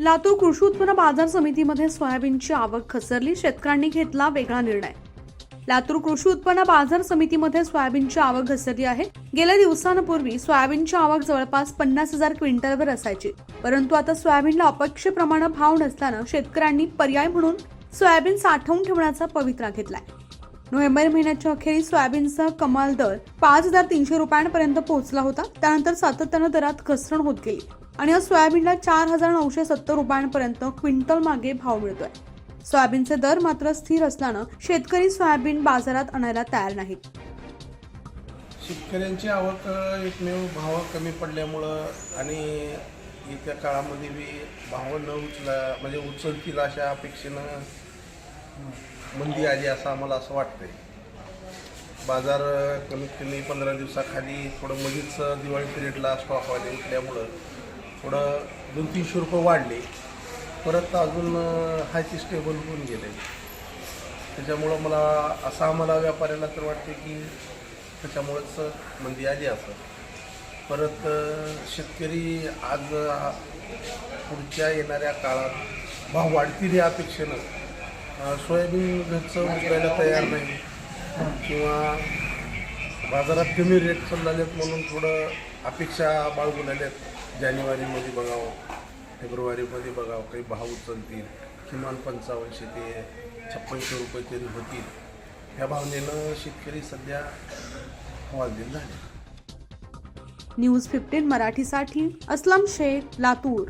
लातूर कृषी उत्पन्न बाजार समितीमध्ये सोयाबीनची आवक घसरली. शेतकऱ्यांनी घेतला वेगळा निर्णय. लातूर कृषी उत्पन्न बाजार समितीमध्ये सोयाबीनची आवक घसरली आहे. गेल्या दिवसांपूर्वी सोयाबीनची आवक जवळपास पन्नास हजार क्विंटलवर असायची. परंतु आता सोयाबीनला अपेक्षेप्रमाणे भाव नसल्यानं शेतकऱ्यांनी पर्याय म्हणून सोयाबीन साठवून ठेवण्याचा पवित्रा घेतलाय. नोव्हेंबर महिन्याच्या अखेरीस सोयाबीनचा कमाल दर पाच हजार तीनशे रुपयांपर्यंत पोहोचला होता. त्यानंतर सातत्यानं दरात घसरण होत गेली आणि आज सोयाबीनला चार हजार नऊशे सत्तर रुपयांपर्यंत क्विंटल मागे भाव मिळतोय. सोयाबीनचे दर मात्र स्थिर असल्यानं शेतकरी सोयाबीन बाजारात आणायला तयार नाहीत. शेतकऱ्यांची आवक एकमेव भाव कमी पडल्यामुळं आणि येत्या काळामध्ये बी भाव न उचला म्हणजे उचलतील अशा अपेक्षेनं मंदी आली असं आम्हाला असं वाटतंय. बाजार कमीत कमी पंधरा दिवसाखाली थोडं मध्येच दिवाळी पिरियडला स्टॉकवाले उठल्यामुळं थोडं दोन तीनशे रुपये वाढले. परत अजून हायची स्टेबल होऊन गेले. त्याच्यामुळं मला असं आम्हाला व्यापाऱ्यांना तर वाटते की त्याच्यामुळंच मंदी आली असं. परत शेतकरी आज पुढच्या येणाऱ्या काळात भाव वाढतील या अपेक्षेनं सोयाबीन घरचं उचलायला तयार नाही. किंवा बाजारात कमी रेट चाललेत म्हणून थोडं अपेक्षा बाळगून आल्यात जानेवारीमध्ये बघावं फेब्रुवारीमध्ये बघावं काही भाव उचलतील किमान पंचावन्नशे ते छप्पनशे रुपये तरी होतील. ह्या भावनेनं शेतकरी सध्या हवालदिल झाले न्यूज फिफ्टीन मराठीसाठी असलम शेख लातूर.